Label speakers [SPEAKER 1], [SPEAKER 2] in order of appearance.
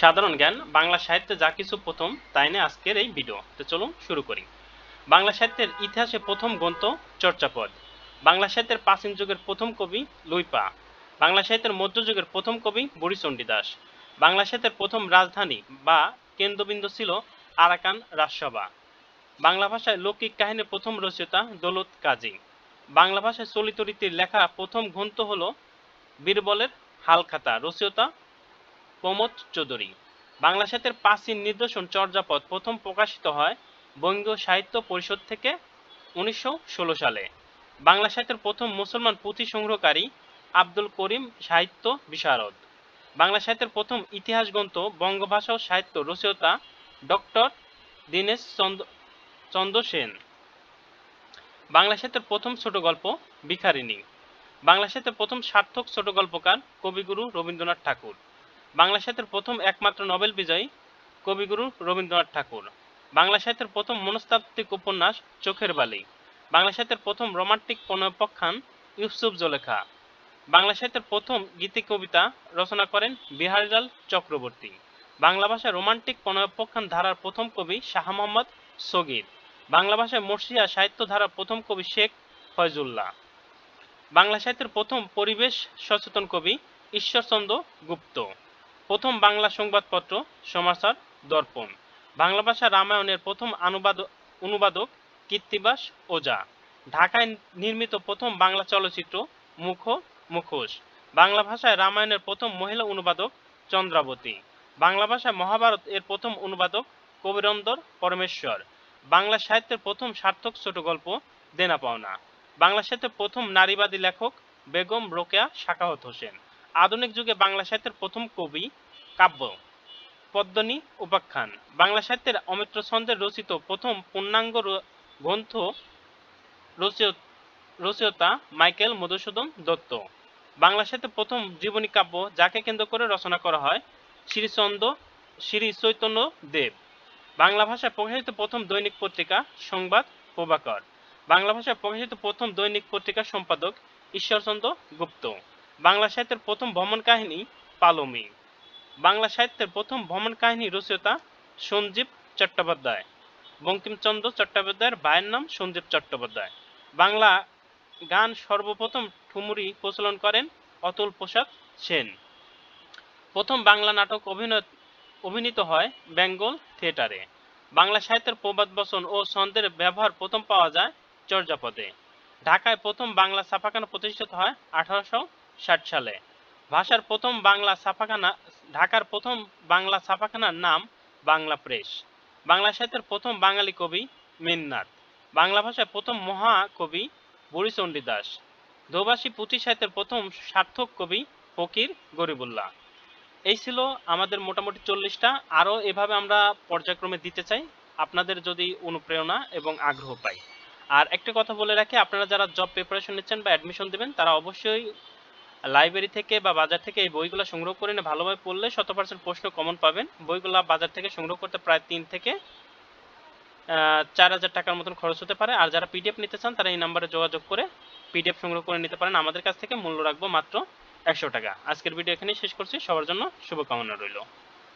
[SPEAKER 1] সাধারণ জ্ঞান, বাংলা সাহিত্যে যা কিছু প্রথম, তাই নিয়ে আজকের এই ভিডিও তো চলুন শুরু করি। বাংলা সাহিত্যের ইতিহাসে প্রথম গ্রন্থ চর্চাপদ। বাংলা সাহিত্যের প্রাচীন যুগের প্রথম কবি লুইপা বাংলা সাহিত্যের মধ্যযুগের প্রথম কবি বুড়িচণ্ডী দাস। বাংলা সাহিত্যের প্রথম রাজধানী বা কেন্দ্রবিন্দু ছিল আরাকান রাজসভা। বাংলা ভাষায় লৌকিক কাহিনীর প্রথম রচয়িতা দৌলত কাজী। বাংলা ভাষায় চলিত রীতির লেখা প্রথম গ্রন্থ হল বীরবলের হালখাতা। রচয়িতা প্রমোদ চৌধুরী। বাংলা সাহিত্যের প্রাচীন নিদর্শন চর্যাপদ প্রথম প্রকাশিত হয় বঙ্গীয় সাহিত্য পরিষদ থেকে উনিশশো ষোলো সালে। বাংলা সাহিত্যের প্রথম মুসলমান পুঁথি সংগ্রহকারী আব্দুল করিম সাহিত্য বিশারদ। বাংলা সাহিত্যের প্রথম ইতিহাস গ্রন্থ, বঙ্গভাষা ও সাহিত্য রচয়িতা ডক্টর দীনেশ চন্দ্র সেন। বাংলা সাহিত্যের প্রথম ছোট গল্প, ভিখারিণী। বাংলা সাহিত্যের প্রথম সার্থক ছোট গল্পকার কবিগুরু রবীন্দ্রনাথ ঠাকুর। বাংলা সাহিত্যের প্রথম একমাত্র নোবেল বিজয়ী কবিগুরু রবীন্দ্রনাথ ঠাকুর। বাংলা সাহিত্যের প্রথম মনস্তাত্ত্বিক উপন্যাস চোখের বালি। বাংলা সাহিত্যের প্রথম রোমান্টিক প্রণয়পক্ষান ইউসুফ জলেখা। বাংলা সাহিত্যের প্রথম গীতি কবিতা রচনা করেন বিহারীলাল চক্রবর্তী। বাংলা ভাষায় রোমান্টিক প্রণয়পক্ষান ধারার প্রথম কবি শাহ মোহাম্মদ সগির। বাংলা ভাষায় মর্সিয়া সাহিত্য ধারার প্রথম কবি শেখ ফয়জুল্লাহ। বাংলা সাহিত্যের প্রথম পরিবেশ সচেতন কবি ঈশ্বরচন্দ্র গুপ্ত। প্রথম বাংলা সংবাদপত্র সমাচার দর্পণ। বাংলা ভাষা রামায়ণের প্রথম অনুবাদ অনুবাদক কীর্তিবাস ওজা ঢাকায় নির্মিত প্রথম বাংলা চলচ্চিত্র মুখ মুখোশ। বাংলা ভাষায় রামায়ণের প্রথম মহিলা অনুবাদক চন্দ্রাবতী। বাংলা ভাষায় মহাভারত এর প্রথম অনুবাদক কবিরন্দর পরমেশ্বর। বাংলা সাহিত্যের প্রথম সার্থক ছোট গল্প দেনা পাওনা। বাংলা সাহিত্যের প্রথম নারীবাদী লেখক বেগম রোকেয়া শাকাহত হোসেন। আধুনিক যুগে বাংলা সাহিত্যের প্রথম কবি কাব্য, পদ্মনী উপাখ্যান। বাংলা সাহিত্যের অমিত্র ছন্দের রচিত প্রথম পূর্ণাঙ্গ গ্রন্থ রচয়- রচয়িতা মাইকেল মধুসূদন দত্ত। বাংলা সাহিত্যের প্রথম জীবনী কাব্য যাকে কেন্দ্র করে রচনা করা হয় শ্রীচন্দ্র শ্রী চৈতন্য দেব। বাংলা ভাষায় প্রকাশিত প্রথম দৈনিক পত্রিকা সংবাদ প্রভাকর। বাংলা ভাষায় প্রকাশিত প্রথম দৈনিক পত্রিকার সম্পাদক ঈশ্বরচন্দ্র গুপ্ত। বাংলা সাহিত্যের প্রথম ভ্রমণ কাহিনী পালমি। বাংলা সাহিত্যের প্রথম ভ্রমণ কাহিনী রচয়িতা সঞ্জীব চট্টোপাধ্যায়। বঙ্কিমচন্দ্র চট্টোপাধ্যায়ের ভাইয়ের নাম সঞ্জীব চট্টোপাধ্যায়। বাংলা গান সর্বপ্রথম ঠুমুরি প্রচলন করেন অতুল প্রসাদ সেন। প্রথম বাংলা নাটক অভিনয়, অভিনীত হয় বেঙ্গল থিয়েটারে। বাংলা সাহিত্যের প্রবাদ বচন ও ছন্দের ব্যবহার প্রথম পাওয়া যায় চর্যাপদে। ঢাকায় প্রথম বাংলা ছাপাখানা প্রতিষ্ঠিত হয় আঠারোশো ষাট সালে। ভাষার প্রথম বাংলা ছাপাখানা, ঢাকার প্রথম বাংলা ছাপাখানার নাম বাংলা প্রেস। বাংলা সাহিত্যের প্রথম বাঙালি কবি মিন্নাত। বাংলা ভাষায় প্রথম মহাকবি বুড়িচণ্ডী দাস। দোভাষী পুঁথি সাহিত্যের প্রথম সার্থক কবি ফকির গরিবুল্লাহ। এই ছিল আমাদের মোটামুটি চল্লিশটা। আরও এভাবে আমরা পর্যায়ক্রমে দিতে চাই। আপনাদের যদি অনুপ্রেরণা এবং আগ্রহ পাই। আর একটা কথা বলে রাখি, আপনারা যারা জব প্রিপারেশন নিচ্ছেন বা অ্যাডমিশন দেবেন, তারা অবশ্যই লাইব্রেরি থেকে বা বাজার থেকে এই বইগুলো সংগ্রহ করে নিয়ে ভালোভাবে পড়লে শত পার্সেন্ট প্রশ্ন কমন পাবেন। বইগুলো বাজার থেকে সংগ্রহ করতে প্রায় তিন থেকে চার হাজার টাকার মতন খরচ হতে পারে। আর যারা পিডিএফ নিতে চান, তারা এই নাম্বারে যোগাযোগ করে পিডিএফ সংগ্রহ করে নিতে পারেন। আমাদের কাছ থেকে মূল্য রাখব মাত্র একশো টাকা। আজকের ভিডিও এখানেই শেষ করছি। সবার জন্য শুভকামনা রইল।